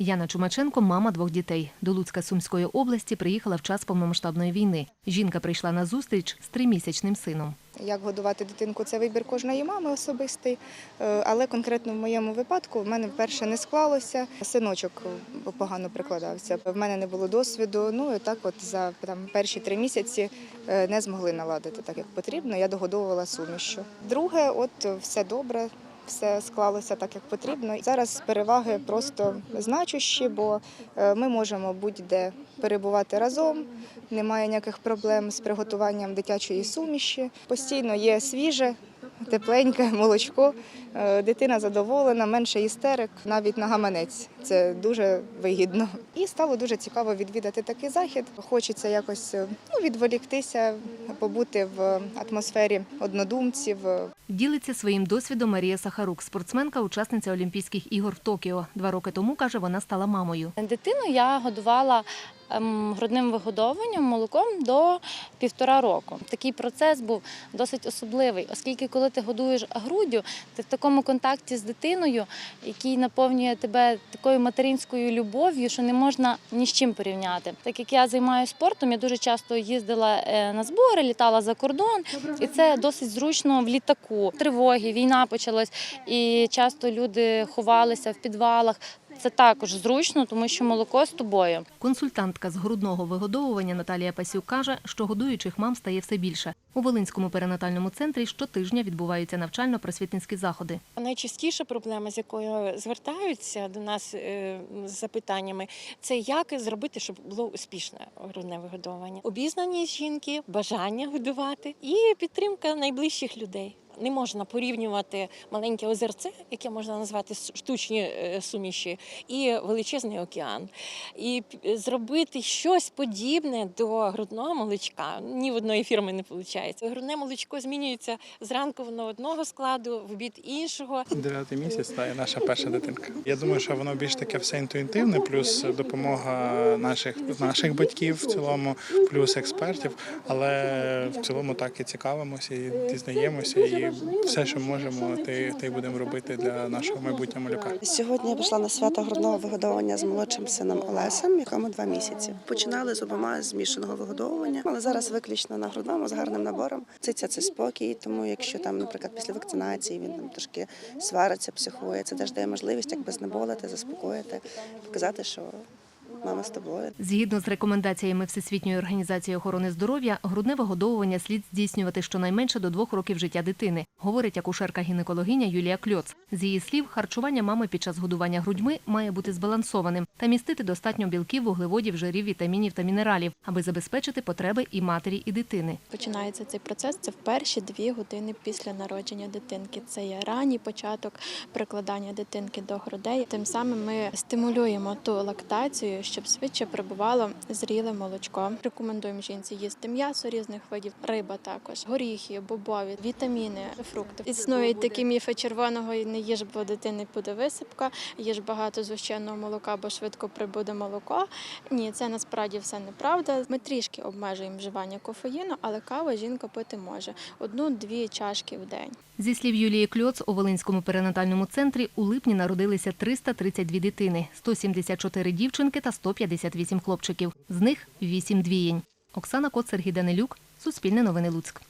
Яна Чумаченко мама двох дітей. До Луцька Сумської області приїхала в час повномасштабної війни. Жінка прийшла на зустріч з тримісячним сином. Як годувати дитинку це вибір кожної мами особистий. Е, Але конкретно в моєму випадку в мене вперше не склалося. Синочок погано прикладався. В мене не було досвіду. Ну і так, от за там перші три місяці е, не змогли наладити так, як потрібно. Я догодовувала сумішю. Друге, от все добре. Все склалося так, як потрібно. Зараз переваги просто значущі, бо е, ми можемо будь-де перебувати разом. Немає ніяких проблем з приготуванням дитячої суміші. Постійно є свіже, тепленьке молочко. Е, Дитина задоволена, менше істерик, навіть на гаманець. Це дуже вигідно. І стало дуже цікаво відвідати такий захід. Хочеться якось е, ну, відволіктися, побути в атмосфері однодумців, Ділиться своїм досвідом Марія Сахарук, спортсменка, учасниця Олімпійських ігор в Токіо. Два роки тому каже, вона стала мамою. Дитину я годувала грудним вигодовуванням молоком до півтора року. Такий процес був досить особливий, оскільки коли ти годуєш груддю, ти в такому контакті з дитиною, який наповнює тебе такою материнською любов'ю, що не можна ні з чим порівняти. Так як я займаюся спортом, я дуже часто їздила е, на збори, літала за кордон, і це досить зручно в літаку. Тривоги, війна почалась, і часто люди ховалися в підвалах. Це також зручно, тому що молоко з тобою. Консультантка з грудного вигодовування Наталія Пасюк каже, що годуючих мам стає все більше. У Волинському перинатальному центрі щотижня відбуваються навчально-просвітницькі заходи. Найчастіша проблема, з якою звертаються до нас е, з запитаннями, це як зробити, щоб було успішне грудне вигодовування. Обізнаність жінки, бажання годувати і підтримка найближчих людей. Не можна порівнювати маленьке озерце, яке можна назвати штучні е, суміші, і величезний океан. І зробити щось подібне до грудного молочка. Ні в одної фірми не виходить. Грудне молочко змінюється зранку воно одного складу, в обід іншого. Дев'ятий місяць та є наша перша дитинка. Я думаю, що воно більш таке все інтуїтивне, плюс допомога наших наших батьків в цілому, плюс експертів. Але в цілому так і цікавимося, і дізнаємося, і все, що можемо, те, те й будемо робити для нашого майбутнього малюка. Сьогодні я пішла на свято грудного вигодовування з молодшим сином Олесем, якому два місяці. Починали з обома змішаного вигодовування, але зараз виключно на грудному з гарним набором. Циця це спокій, тому якщо там, наприклад, після вакцинації він там трошки свариться, психує, це теж дає можливість якби знеболити, заспокоїти, показати, що мама з тобою. Згідно з рекомендаціями Всесвітньої організації охорони здоров'я, грудне вигодовування слід здійснювати щонайменше до двох років життя дитини, говорить акушерка-гінекологиня Юлія Кльоц. З її слів, харчування мами під час годування грудьми має бути збалансованим та містити достатньо білків, вуглеводів, жирів, вітамінів та мінералів, аби забезпечити потреби і матері, і дитини. Починається цей процес це в перші дві години після народження дитинки. Це є ранній початок прикладання дитинки до грудей. Тим самим ми стимулюємо ту лактацію, щоб швидше прибувало зріле молочко. Рекомендуємо жінці їсти м'ясо різних видів, риба також, горіхи, бобові, вітаміни, фрукти. Існують такі міфи червоного і не їж, бо дитини буде висипка, їж багато згущеного молока, бо швидко прибуде молоко. Ні, це насправді все неправда. Ми трішки обмежуємо вживання кофеїну, але каву жінка пити може одну-дві чашки в день. Зі слів Юлії Кльоц, у Волинському перинатальному центрі у липні народилися 332 дитини, 174 дівчинки та 158 хлопчиків. З них 8 двієнь. Оксана Кот, Сергій Данилюк, Суспільне новини Луцьк.